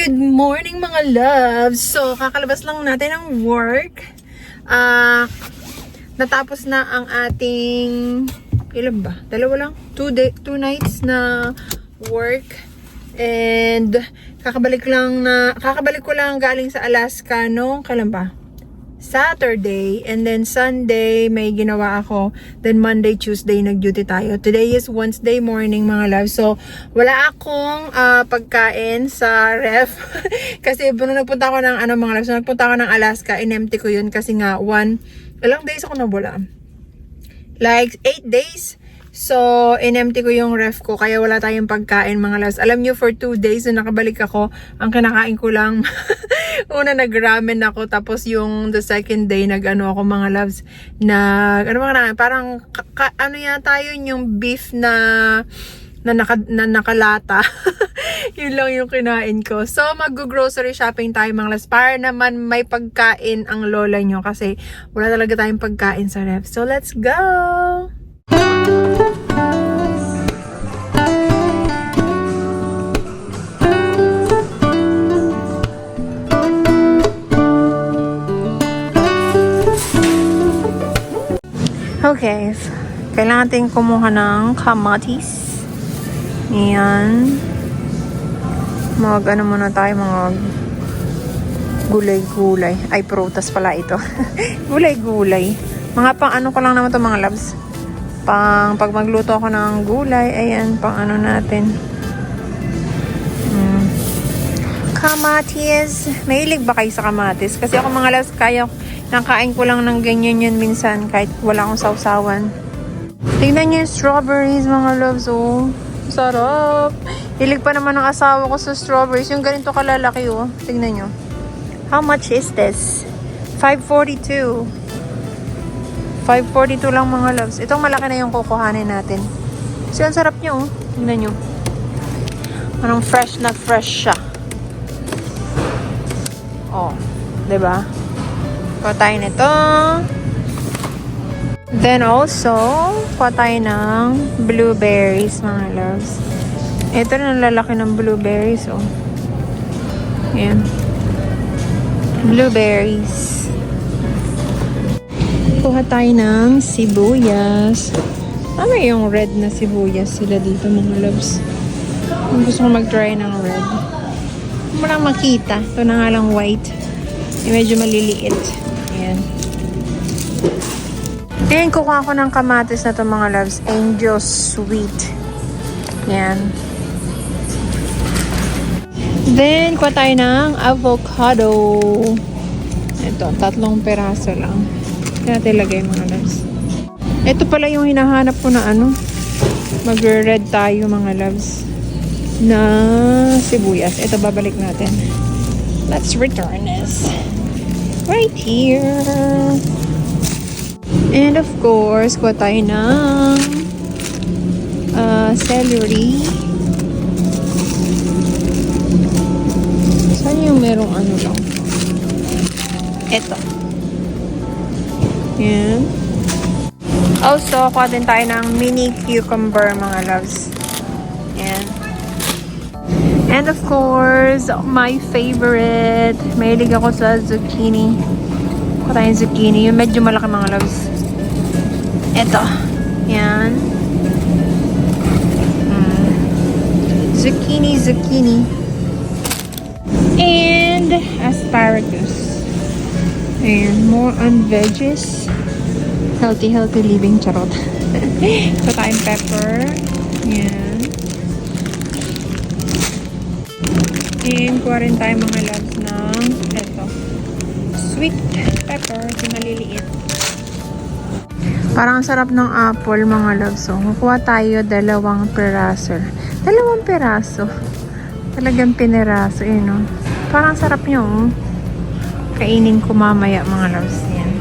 Good morning mga loves! So, kakalabas lang natin ng work. Ah, natapos na ang ating ilan ba? Dalawa lang? Two, day, two nights na work. And kakabalik lang na kakabalik ko lang galing sa Alaska nung kailan ba? Saturday and then Sunday may ginawa ako. Then Monday, Tuesday nag-duty tayo. Today is Wednesday morning mga love. So wala akong ah, pagkain sa ref kasi nung nagpunta ako ng ano mga love, so nagpunta ako ng Alaska, in-empty ko yun kasi nga one ilang days ako nawala. Like 8 days. So, in-empty ko yung ref ko, kaya wala tayong pagkain mga loves. Alam nyo, for 2 days, nung nakabalik ako, ang kinakain ko lang, una nag-ramen ako, tapos yung the second day, nag-ano ako mga loves, nag, ano mga na, parang, ka- ano yata yun, yung beef na, na, naka, na nakalata. yun lang yung kinain ko. So, mag-grocery shopping tayo mga loves, para naman may pagkain ang lola nyo, kasi wala talaga tayong pagkain sa ref. So, let's go! Okay. Kailangan natin kumuha ng kamatis. Ayan. Mag ano muna tayo, mga gulay-gulay. Ay, prutas pala ito. gulay-gulay. Mga pang ano ko lang naman to mga loves. Pang pag magluto ako ng gulay, ayan, pang ano natin. Mm. Kamatis. Mahilig ba kayo sa kamatis? Kasi ako mga loves, kaya nakain ko lang ng ganyan yun minsan kahit wala akong sausawan. Tingnan niyo yung strawberries mga loves, oh. Sarap. Hilig pa naman ng asawa ko sa strawberries. Yung ganito kalalaki, oh. Tingnan niyo. How much is this? 542. 542 lang mga loves. Itong malaki na yung kukuhanin natin. So, ang sarap niyo, oh. Tingnan niyo. Anong fresh na fresh siya. Oh. 'di ba? Kuha tayo nito. Then also, kuha tayo ng blueberries, mga loves. Ito na lalaki ng blueberries, oh. Ayan. Blueberries. Kuha tayo ng sibuyas. Ano yung red na sibuyas sila dito, mga loves? Kung gusto ko mag-try ng red. Hindi makita. Ito na nga lang white. Yung medyo maliliit. Ayan. Then, kukuha ko ng kamatis na to mga loves. Angel Sweet. Yan. Then, kuha tayo ng avocado. Ito, tatlong peraso lang. Kaya natin ilagay mga loves. Ito pala yung hinahanap ko na ano. Mag-red tayo mga loves. Na sibuyas. Ito, babalik natin. Let's return this. Right here. And of course, kuha tayo ng uh, celery. Saan yung merong ano lang? Ito. Yan. Also, kuha din tayo ng mini cucumber, mga loves. Yan. And of course, my favorite. Mahilig ako sa zucchini. Kuha tayong zucchini. Yung medyo malaki mga loves. Ito. Yan. Mm. Zucchini, zucchini. And asparagus. Ayan. More on veggies. Healthy, healthy living. Charot. Kuha tayong pepper. Yan. And kuha rin tayo mga loves ng eto. Sweet pepper. Yung maliliit. Parang ang sarap ng apple mga loves. So, kukuha tayo dalawang peraso. Dalawang peraso. Talagang pineraso. Yun, no? Parang sarap nyo. oh. Kainin ko mamaya mga loves. Yan.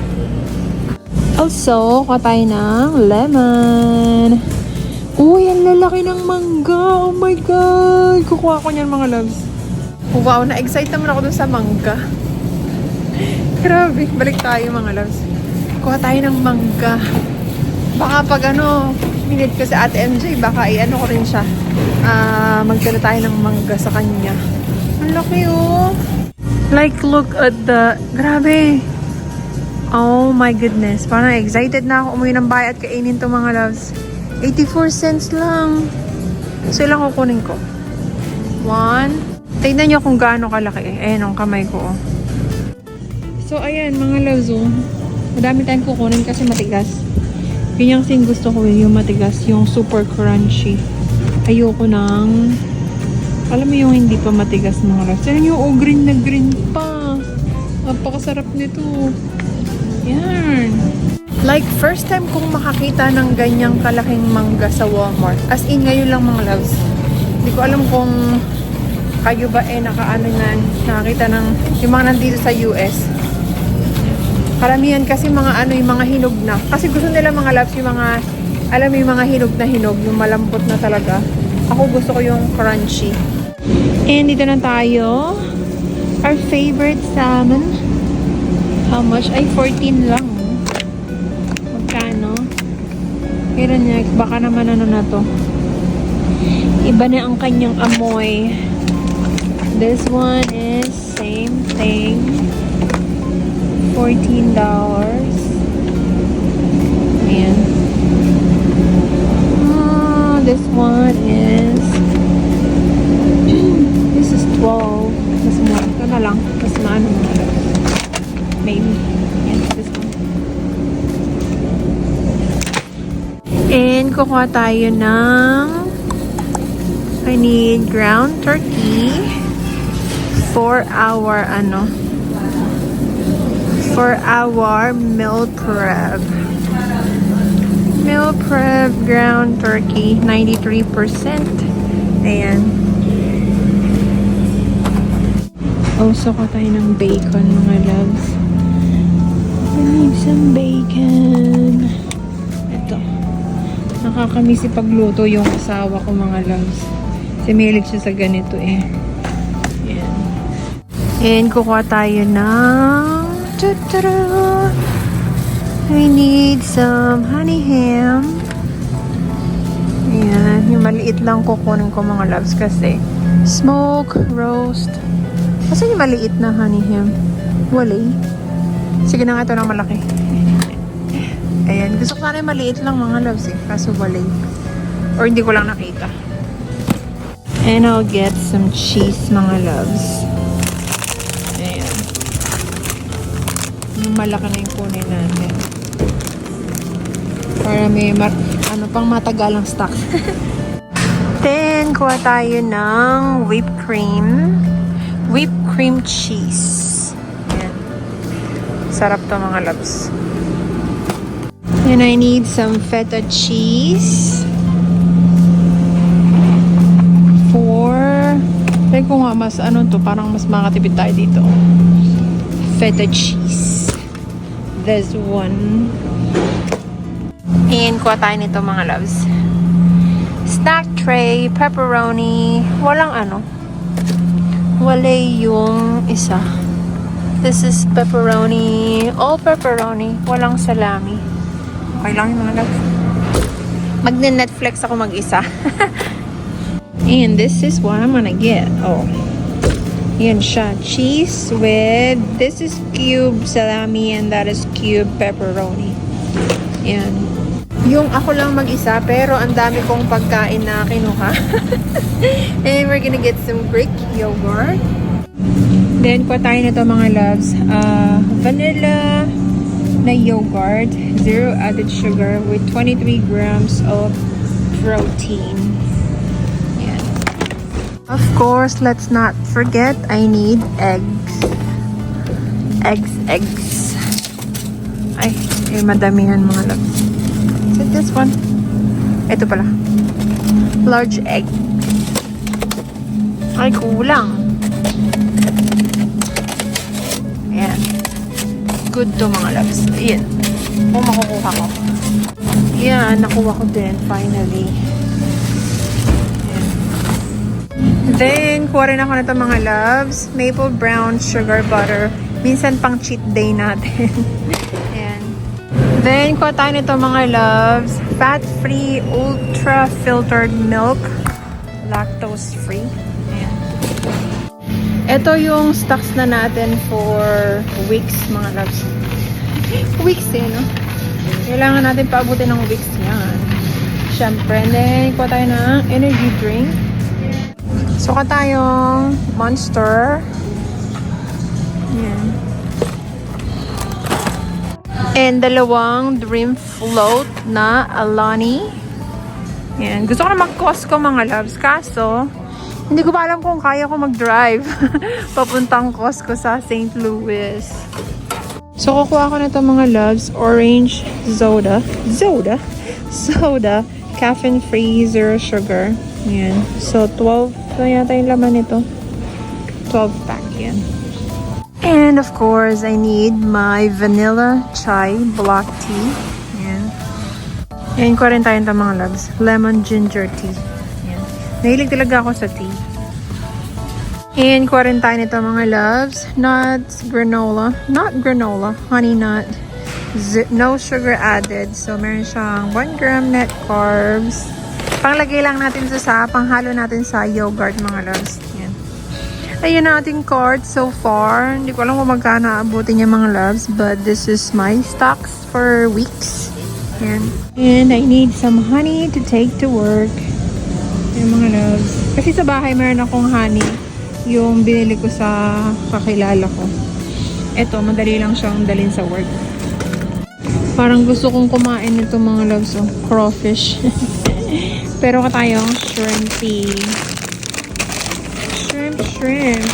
Also, kuha tayo ng lemon. Uy, ang lalaki ng mangga. Oh my God. Kukuha ko niyan mga loves. Wow, na-excite naman ako dun sa mangga. Grabe, balik tayo mga loves. Kuha tayo ng mangga. Baka pag ano, minute ko sa Ate MJ, baka i-ano ko rin siya. Ah, magdala tayo ng mangga sa kanya. Ang laki oh. Like, look at the... Grabe. Oh my goodness. Parang excited na ako umuwi ng bahay at kainin to mga loves. 84 cents lang. So, ilang kukunin ko? One. Tignan nyo kung gaano kalaki. Ayan ang kamay ko. Oh. So, ayan mga loves. Oh. Madami tayong kukunin kasi matigas. Yun yung thing gusto ko eh, yung matigas. Yung super crunchy. Ayoko ng... Alam mo yung hindi pa matigas mga loves. Tignan nyo, oh, green na green pa. Napakasarap nito. Yan. Like, first time kong makakita ng ganyang kalaking mangga sa Walmart. As in, ngayon lang mga loves. Hindi ko alam kung kayo ba eh nakaano na nakakita ng yung mga nandito sa US. Karamihan kasi mga ano yung mga hinog na. Kasi gusto nila mga loves yung mga alam mo yung mga hinog na hinog, yung malambot na talaga. Ako gusto ko yung crunchy. And dito na tayo. Our favorite salmon. How much? Ay, 14 lang. Magkano? Kaya niya, baka naman ano na to. Iba na ang kanyang amoy. This one is same thing. $14. Ayan. Kukuha tayo ng I need ground turkey for our ano for our meal prep. Meal prep ground turkey 93%. Ayan. Also ko tayo ng bacon mga loves. I need some bacon. Nakakamiss pagluto yung asawa ko mga loves. Kasi mahilig siya sa ganito eh. Yan. And kukuha tayo ng... Ta-ta-da! I need some honey ham. Ayan. Yung maliit lang kukunin ko mga loves kasi smoke, roast. Kasi yung maliit na honey ham? Wala eh. Sige na nga ito ng malaki. Ayan. Gusto ko sana maliit lang mga loves eh. Kaso wala. Or hindi ko lang nakita. And I'll get some cheese mga loves. Ayan. Malaki na yung kunin natin. Para may ano pang matagalang stock. Then, kuha tayo ng whipped cream. Whipped cream cheese. Ayan. Sarap to mga loves. And I need some feta cheese. For... Try ko nga mas ano to, parang mas makatipid tayo dito. Feta cheese. This one. And kuha tayo nito mga loves. Snack tray, pepperoni. Walang ano. Wala yung isa. This is pepperoni. All pepperoni. Walang salami. Okay lang yung mga. Magne-Netflix ako mag-isa. And this is what I'm gonna get. Oh. Yan siya. Cheese with, this is cube salami and that is cube pepperoni. Yan. Yung ako lang mag-isa, pero ang dami kong pagkain na kinuha. and we're gonna get some Greek yogurt. Then, kuha tayo nito mga loves. Uh, vanilla na yogurt. Zero added sugar with 23 grams of protein. Yan. Of course, let's not forget, I need eggs. Eggs, eggs. Ay, eh, madamihan mga loves. Is it this one? Ito pala. Large egg. Ay, kulang. Good to mga loves. Ayan. Kung makukuha ko. Ayan, nakuha ko din finally. Then, kuha rin ako nito mga loves. Maple brown sugar butter. Minsan pang cheat day natin. Ayan. Then, kuha tayo nito mga loves. Fat-free, ultra-filtered milk. Lactose-free. Ito yung stocks na natin for weeks, mga loves. weeks eh, no? Kailangan natin paabutin ng weeks yan. Siyempre, and then, kuha tayo ng energy drink. Suka tayong monster. Yan. And dalawang dream float na Alani. Yan. Gusto ko na mag-Costco mga loves. Kaso, hindi ko pa alam kung kaya ko mag-drive. Papuntang Costco sa St. Louis. So, kukuha ko na ito mga loves. Orange soda. Soda? Soda. Caffeine-free, zero sugar. Yan. So, 12 na yata yung laman nito. 12 pack yan. And of course, I need my vanilla chai black tea. Yan. Yan ko rin tayo mga loves. Lemon ginger tea. Yan. Nahilig talaga ako sa tea. And tayo nito mga loves. Nuts, granola. Not granola. Honey nut. No sugar added. So, meron siyang 1 gram net carbs. Panglagay lang natin sa sa, panghalo natin sa yogurt mga loves. Yan. Ayun ang ating cart so far. Hindi ko alam kung magkano aabutin niya mga loves. But this is my stocks for weeks. Yan. And I need some honey to take to work. Yan mga loves. Kasi sa bahay meron akong honey. Yung binili ko sa kakilala ko. Ito, madali lang siyang dalhin sa work. Parang gusto kong kumain nito mga loves. Oh, crawfish. Pero ka tayong shrimpy. Shrimp, shrimp.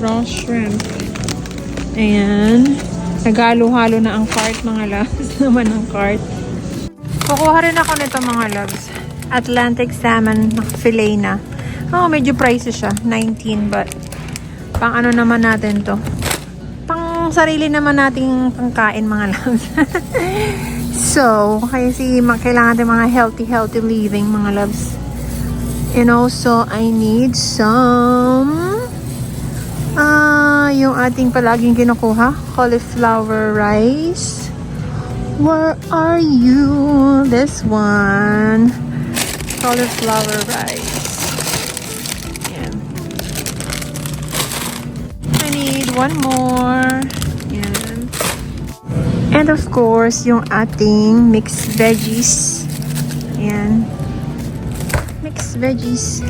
Raw shrimp. Ayan. Nagalo-halo na ang cart mga loves. naman ang cart. Kukuha rin ako nito mga loves. Atlantic salmon fillet na. Oh, medyo pricey siya. 19 but pang ano naman natin to. Pang sarili naman nating pangkain mga loves. so, kasi kailangan natin mga healthy, healthy living mga loves. And also, I need some ah yung ating palaging kinukuha, cauliflower rice. Where are you? This one. Cauliflower rice. One more. And of course, yung ating mixed veggies. Yan. Mixed veggies.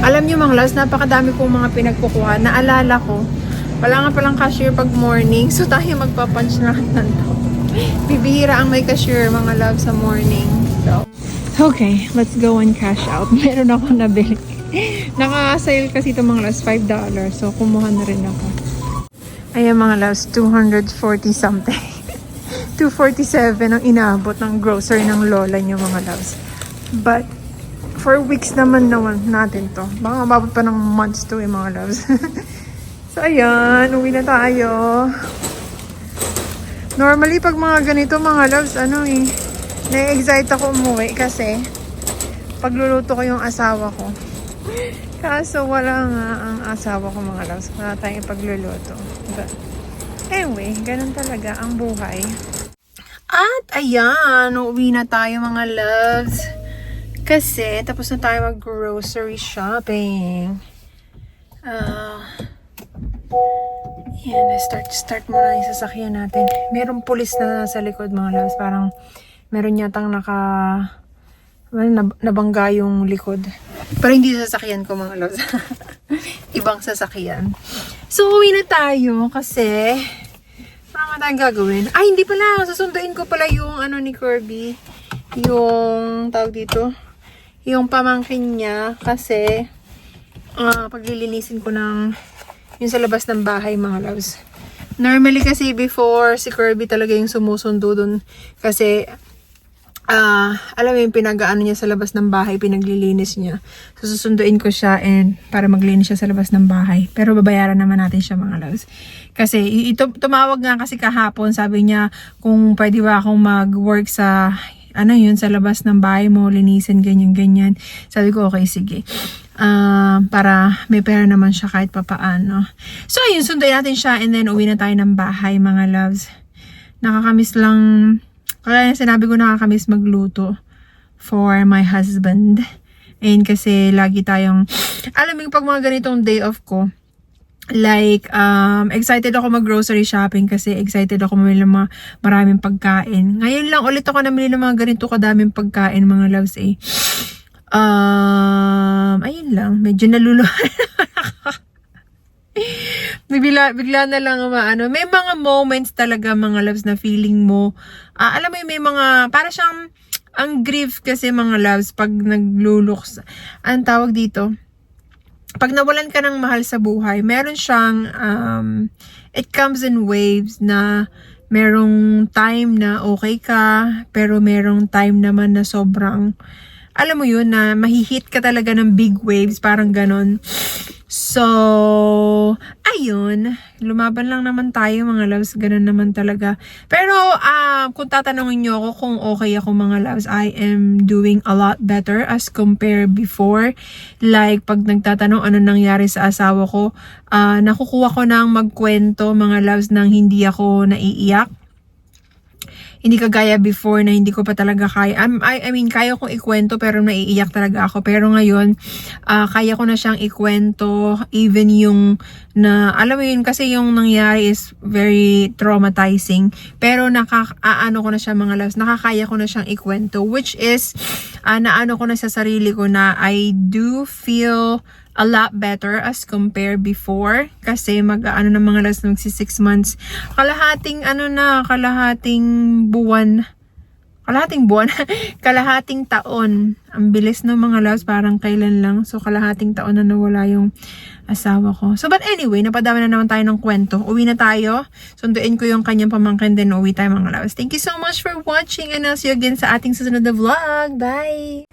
Alam niyo mga loves, napakadami kong mga pinagkukuha. Naalala ko, wala nga palang cashier pag morning. So tayo magpapunch na lang to. Bibihira ang may cashier mga loves sa morning. So, okay, let's go and cash out. Meron ako nabili. Naka-sale kasi itong mga loves, $5. So, kumuha na rin ako. Ayan mga loves, 240 something. 247 ang inabot ng grocery ng lola niyo mga loves. But, for weeks naman naman natin to. Baka mababot pa ng months to eh mga loves. so, ayan. Uwi na tayo. Normally, pag mga ganito mga loves, ano eh, na-excite ako umuwi kasi pagluluto ko yung asawa ko. Kaso wala nga ang asawa ko mga loves. Wala tayong pagluluto. But, anyway, ganun talaga ang buhay. At ayan, uwi na tayo mga loves. Kasi tapos na tayo mag-grocery shopping. Ah... yan, start start muna yung sasakyan natin. Merong pulis na nasa likod mga loves. Parang meron yatang naka... Well, nab- nabangga yung likod. Pero hindi sasakyan ko mga loves. Ibang sasakyan. So, uwi na tayo kasi nga tayong gagawin. Ay, hindi pala. Susunduin ko pala yung ano ni Kirby. Yung tawag dito. Yung pamangkin niya kasi ah paglilinisin ko ng yung sa labas ng bahay mga loves. Normally kasi before si Kirby talaga yung sumusundo dun kasi ah alam mo yung pinagaano niya sa labas ng bahay, pinaglilinis niya. So susunduin ko siya and para maglinis siya sa labas ng bahay. Pero babayaran naman natin siya mga loves. Kasi ito, tumawag nga kasi kahapon, sabi niya kung pwede ba akong mag-work sa ano yun, sa labas ng bahay mo, linisin, ganyan, ganyan. Sabi ko, okay, sige. Ah, para may pera naman siya kahit papaano. So, ayun, sunduin natin siya and then uwi na tayo ng bahay, mga loves. Nakakamiss lang, kaya sinabi ko nakakamiss magluto for my husband. And kasi lagi tayong, alam mo pag mga ganitong day off ko, like, um, excited ako mag-grocery shopping kasi excited ako mamili ng mga maraming pagkain. Ngayon lang ulit ako namili ng mga ganito kadaming pagkain, mga loves eh. Um, ayun lang, medyo naluluhan bigla, bigla na lang maano. May mga moments talaga mga loves na feeling mo. ah, alam mo yun, may mga, para siyang, ang grief kasi mga loves pag nagluluks. Ang tawag dito, pag nawalan ka ng mahal sa buhay, meron siyang, um, it comes in waves na merong time na okay ka, pero merong time naman na sobrang, alam mo yun, na mahihit ka talaga ng big waves, parang ganon. So, ayun, lumaban lang naman tayo mga loves, ganun naman talaga. Pero, ah, kung tatanungin nyo ako kung okay ako mga loves, I am doing a lot better as compared before. Like, pag nagtatanong ano nangyari sa asawa ko, ah, nakukuha ko ng magkwento mga loves nang hindi ako naiiyak hindi kagaya before na hindi ko pa talaga kaya. I'm- I, I mean, kaya kong ikwento pero naiiyak talaga ako. Pero ngayon, ah, kaya ko na siyang ikwento. Even yung na, alam mo yun, kasi yung nangyari is very traumatizing. Pero nakakaano ko na siya mga loves, nakakaya ko na siyang ikwento. Which is, ah, naano ko na sa sarili ko na I do feel a lot better as compared before. Kasi mag ano ng mga last magsi 6 months. Kalahating ano na kalahating buwan. Kalahating buwan? Kalahating taon. Ang bilis ng mga loves parang kailan lang. So kalahating taon na nawala yung asawa ko. So but anyway napadami na naman tayo ng kwento. Uwi na tayo. Sunduin ko yung kanyang pamangkin din uwi tayo mga loves. Thank you so much for watching and I'll see you again sa ating susunod na vlog. Bye